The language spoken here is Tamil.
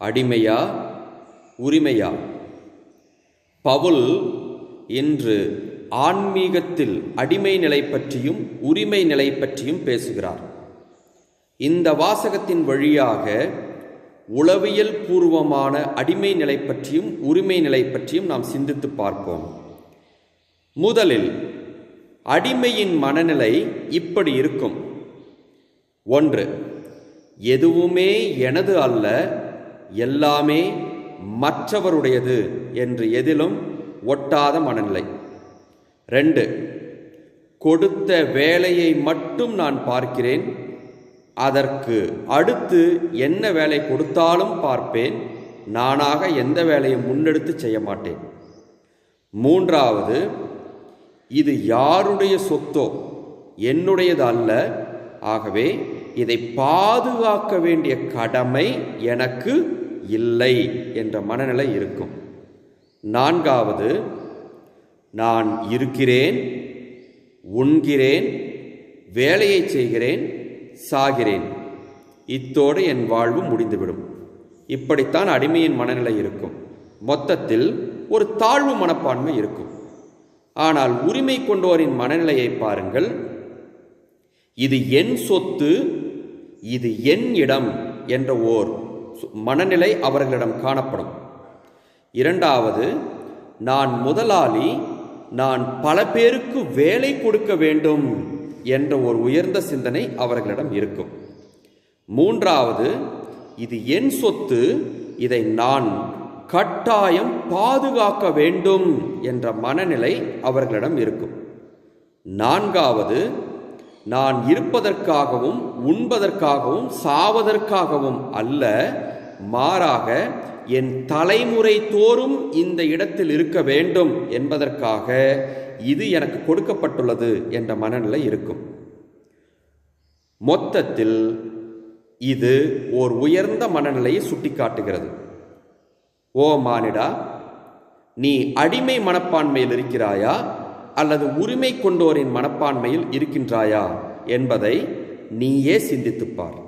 அடிமையா? உரிமையா? பவுல் இன்று ஆன்மீகத்தில் அடிமை நிலை பற்றியும் உரிமை நிலை பற்றியும் பேசுகிறார். இந்த வாசகத்தின் வழியாக உளவியல் பூர்வமான அடிமை நிலை பற்றியும் உரிமை நிலை பற்றியும் நாம் சிந்தித்து பார்ப்போம். முதலில் அடிமையின் மனநிலை இப்படி இருக்கும். ஒன்று எதுவுமே எனது அல்ல எல்லாமே மற்றவருடையது என்று எதிலும் ஒட்டாத மனநிலை. ரெண்டு கொடுத்த வேலையை மட்டும் நான் பார்க்கிறேன். அதற்கு அடுத்து என்ன வேலை கொடுத்தாலும் பார்ப்பேன். நானாக எந்த வேலையும் முன்னெடுத்து செய்ய மாட்டேன். மூன்றாவது இது யாருடைய சொத்தோ? என்னுடையது அல்ல. ஆகவே இதை பாதுகாக்க வேண்டிய கடமை எனக்கு இல்லை என்ற மனநிலை இருக்கும். நான்காவது நான் இருக்கிறேன் உண்கிறேன் வேலையை செய்கிறேன் சாகிறேன். இத்தோடு என் வாழ்வு முடிந்துவிடும். இப்படித்தான் அடிமையின் மனநிலை இருக்கும். மொத்தத்தில் ஒரு தாழ்வு மனப்பான்மை இருக்கும். ஆனால் உரிமை கொண்டோரின் மனநிலையை பாருங்கள். இது என் சொத்து இது என் இடம் என்ற ஓர் மனநிலை அவர்களிடம் காணப்படும். இரண்டாவது நான் முதலாளி நான் பல பேருக்கு வேலை கொடுக்க வேண்டும் என்ற ஒரு உயர்ந்த சிந்தனை அவர்களிடம் இருக்கும். மூன்றாவது இது என் சொத்து இதை நான் கட்டாயம் பாதுகாக்க வேண்டும் என்ற மனநிலை அவர்களிடம் இருக்கும். நான்காவது நான் இருப்பதற்காகவும் உண்பதற்காகவும் சாவதற்காகவும் அல்ல மாறாக என் தலைமுறை தோறும் இந்த இடத்தில் இருக்க வேண்டும் என்பதற்காக இது எனக்கு கொடுக்கப்பட்டுள்ளது என்ற மனநிலை இருக்கும். மொத்தத்தில் இது ஓர் உயர்ந்த மனநிலையை சுட்டிக்காட்டுகிறது. ஓ மானிடா நீ அடிமை மனப்பான்மையில் இருக்கிறாயா? அல்லது உரிமை கொண்டோரின் மனப்பான்மையில் இருக்கின்றாயா என்பதை நீயே சிந்தித்துப்பார்